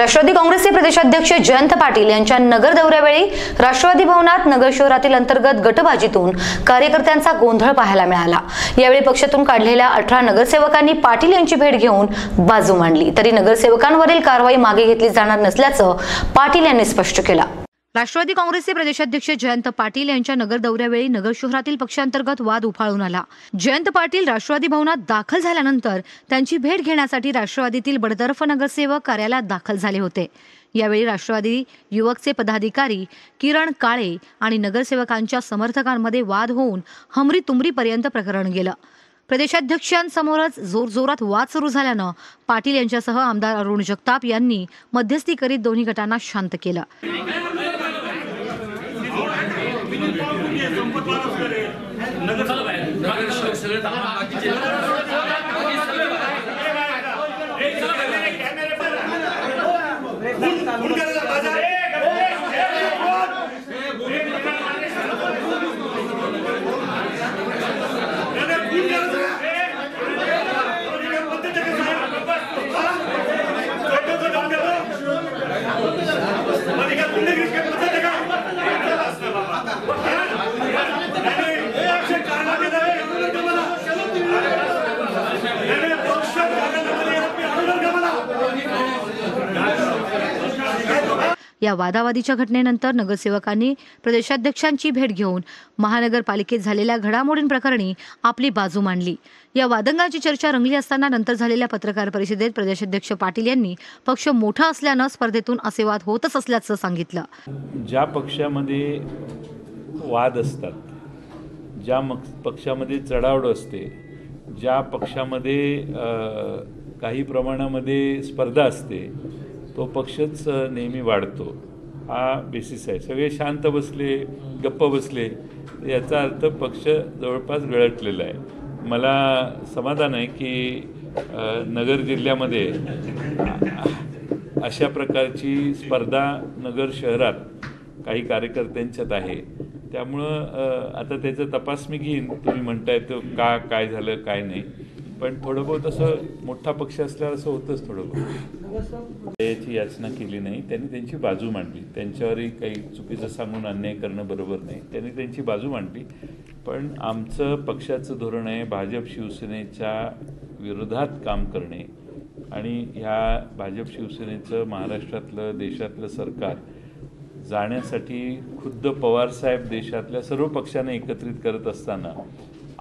राष्ट्रवादी काँग्रेसचे प्रदेशाध्यक्ष जयंत पाटील यांच्या नगर दौऱ्यावेळी राष्ट्रवादी भवनात नगर शहरातील अंतर्गत गटबाजीतून कार्यकर्त्यांचा गोंधळ पाहायला मिळाला. यावेळी पक्षातून काढलेल्या अठरा नगरसेवकांनी पाटील यांची भेट घेऊन बाजू मांडली. तरी नगरसेवकांवरील कारवाई मागे घेतली जाणार नसल्याचं पाटील यांनी स्पष्ट केलं. राष्ट्रवादी काँग्रेसचे प्रदेशाध्यक्ष जयंत पाटील यांच्या नगर दौऱ्यावेळी नगर शहरातील पक्षांतर्गत वाद उफाळून आला. जयंत पाटील राष्ट्रवादी भवनात दाखल झाल्यानंतर त्यांची भेट घेण्यासाठी राष्ट्रवादीतील बडतर्फ नगरसेवक कार्यालयात दाखल झाले होते. यावेळी राष्ट्रवादी युवकचे पदाधिकारी किरण काळे आणि नगरसेवकांच्या समर्थकांमध्ये वाद होऊन हमरी तुमरीपर्यंत प्रकरण गेलं. प्रदेशाध्यक्षांसमोरच जोरजोरात वाद सुरू झाल्यानं पाटील यांच्यासह आमदार अरुण जगताप यांनी मध्यस्थी करीत दोन्ही गटांना शांत केलं. संपत वारस करेल नगर सगळे या वादावादीच्या घटनेनंतर नगरसेवकांनी प्रदेशाध्यक्षांची भेट घेऊन महानगरपालिकेत झालेल्या घडामोडींप्रकरणी आपली बाजू मांडली. या वादंगाची चर्चा रंगली असताना नंतर झालेल्या पत्रकार परिषदेत प्रदेशाध्यक्ष पाटील यांनी पक्ष मोठा असल्यानं स्पर्धेतून असे वाद होतच असल्याचं सांगितलं. ज्या पक्षामध्ये वाद असतात ज्या पक्षामध्ये चढावड असते ज्या पक्षामध्ये काही प्रमाणामध्ये स्पर्धा असते तो पक्षच नेहमी वाढतो. हा बेसिस आहे. सगळे शांत बसले गप्प बसले याचा अर्थ पक्ष जवळपास गळटलेला आहे. मला समाधान आहे की नगर जिल्ह्यामध्ये अशा प्रकारची स्पर्धा नगर शहरात काही कार्यकर्त्यांच्यात आहे. त्यामुळं आता त्याचा तपास मी घेईन. तुम्ही म्हणताय तो का काय झालं काय नाही. पण थोडं बहुत असं मोठा पक्ष असल्यावर असं होतंच थोडं बहुत. याची याचना केली नाही. त्यांनी त्यांची बाजू मांडली. त्यांच्यावरही काही चुकीचं सांगून अन्याय करणं बरोबर नाही. त्यांनी त्यांची बाजू मांडली. पण आमचं पक्षाचं धोरण आहे भाजप शिवसेनेच्या विरोधात काम करणे. आणि ह्या भाजप शिवसेनेचं महाराष्ट्रातलं देशातलं सरकार जाण्यासाठी खुद्द पवारसाहेब देशातल्या सर्व पक्षांना एकत्रित करत असताना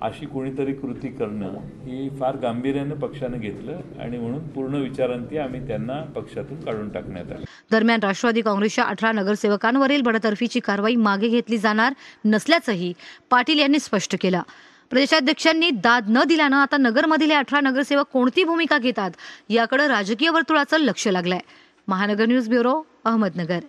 अशी कोणीतरी कृती करणं ही फार गांभीर्यानं पक्षानं घेतलं आणि म्हणून पूर्ण विचारांती आम्ही त्यांना पक्षातून काढून टाकण्यात आलं. दरम्यान राष्ट्रवादी काँग्रेसच्या अठरा नगरसेवकांवरील बडतर्फीची कारवाई मागे घेतली जाणार नसल्याचंही पाटील यांनी स्पष्ट केलं. प्रदेशाध्यक्षांनी दाद न दिल्यानं आता नगरमधील अठरा नगरसेवक कोणती भूमिका घेतात याकडे राजकीय वर्तुळाचं लक्ष लागलंय. महानगर न्यूज ब्युरो अहमदनगर.